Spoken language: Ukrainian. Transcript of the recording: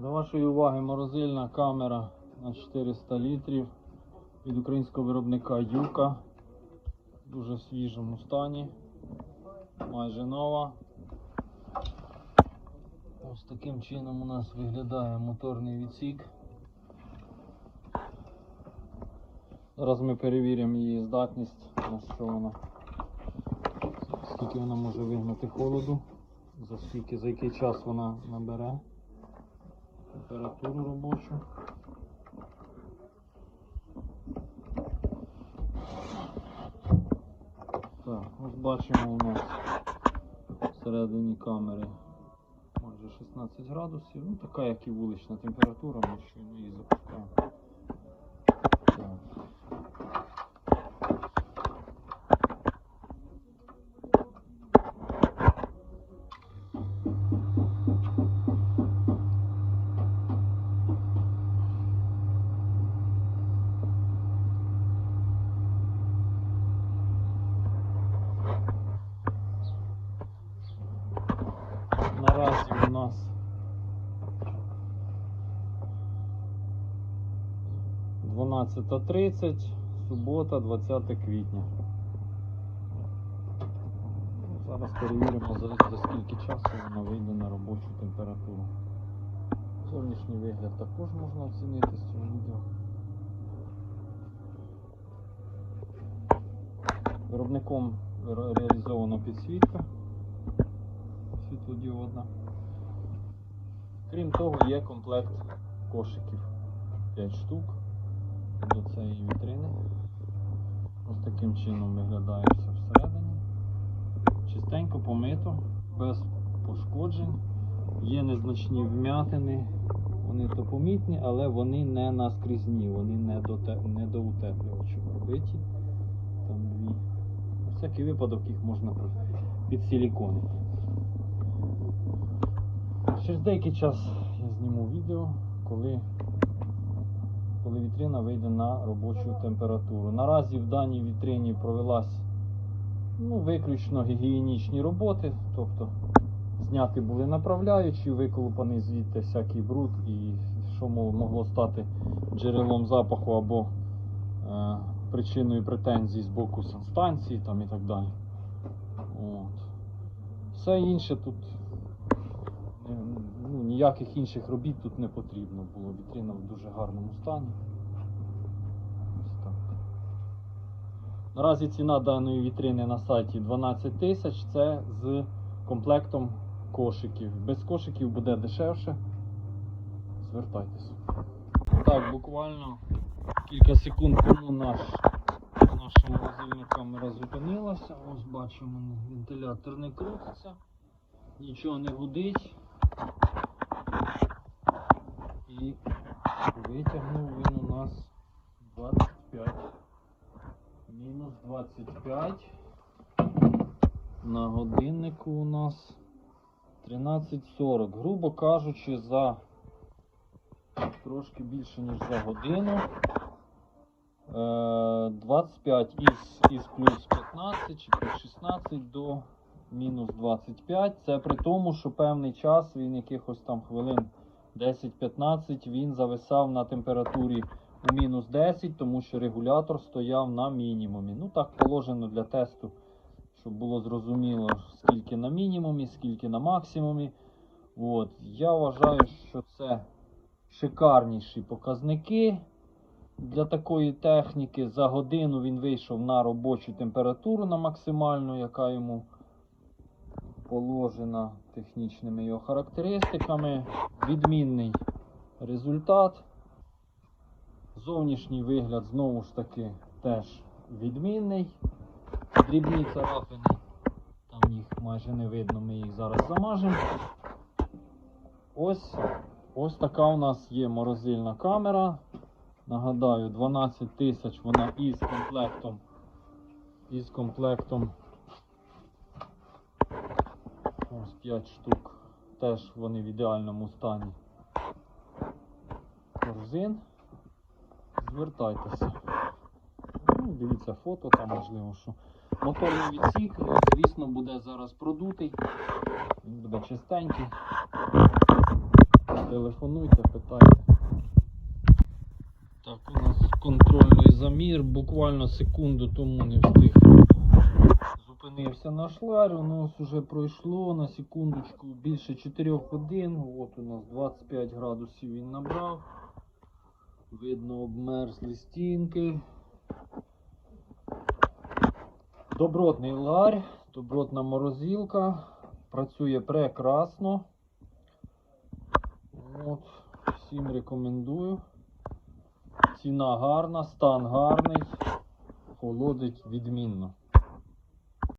До вашої уваги морозильна камера на 400 літрів від українського виробника Юка. В дуже свіжому стані. Майже нова. Ось таким чином у нас виглядає моторний відсік. Зараз ми перевіримо її здатність, на що вона, скільки вона може вигнати холоду, за скільки, за який час вона набере температуру робочу. Так, ось бачимо у нас всередині камери майже 16 градусів. Ну така як і вулична температура, ми щойно її запускаємо. Так. Наразі у нас дванадцята тридцять, субота, 20 квітня. Зараз перевіримо за, за скільки часу вона вийде на робочу температуру. Зовнішній вигляд також можна оцінити з цього відео. Виробником ре- реалізована підсвітка світлодіодна. Крім того, є комплект кошиків 5 штук до цієї вітрини. Ось таким чином виглядає все всередині. Чистенько помито, без пошкоджень. Є незначні вмятини, вони то помітні, але вони не наскрізні, вони не до, не до утеплювачів робиті. Там дві. Всякий випадок їх можна підсиліконити. Через деякий час я зніму відео, коли, коли вітрина вийде на робочу температуру. Наразі в даній вітрині провелась ну, виключно гігієнічні роботи, тобто зняти були направляючі, виколупаний звідти всякий бруд і що могло стати джерелом запаху або е, причиною претензій з боку санстанції там, і так далі. От. Все інше тут ну, ніяких інших робіт тут не потрібно було. Вітрина в дуже гарному стані. Ось так. Наразі ціна даної вітрини на сайті 12 тисяч. Це з комплектом кошиків. Без кошиків буде дешевше. Звертайтеся. Так, буквально кілька секунд тому наш, наша морозильна камера зупинилася. Ось бачимо, вентилятор не крутиться, нічого не гудить. І витягнув він у нас 25. Мінус 25. На годиннику у нас 13.40. Грубо кажучи, за трошки більше, ніж за годину. Е, 25 із, із плюс 15 чи плюс 16 до мінус 25. Це при тому, що певний час він якихось там хвилин 10-15 він зависав на температурі у мінус 10, тому що регулятор стояв на мінімумі. Ну так положено для тесту, щоб було зрозуміло, скільки на мінімумі, скільки на максимумі. От. Я вважаю, що це шикарніші показники. Для такої техніки за годину він вийшов на робочу температуру на максимальну, яка йому положена технічними його характеристиками. Відмінний результат. Зовнішній вигляд знову ж таки теж відмінний. Дрібні царапини, там їх майже не видно, ми їх зараз замажемо. Ось, ось така у нас є морозильна камера. Нагадаю, 12 тисяч вона із комплектом. Із комплектом Ось 5 штук. Теж вони в ідеальному стані. Корзин. Звертайтеся. Ну, дивіться фото, там можливо, що. Моторний відсік, звісно, буде зараз продутий. Він буде чистенький. телефонуйте, питайте. Так, у нас контрольний замір. Буквально секунду тому не встиг. Зупинився наш лар, у нас вже пройшло на секундочку більше 4 годин. От у нас 25 градусів він набрав. Видно, обмерзли стінки. Добротний ларь, добротна морозилка. Працює прекрасно. От, всім рекомендую. Ціна гарна, стан гарний, холодить відмінно.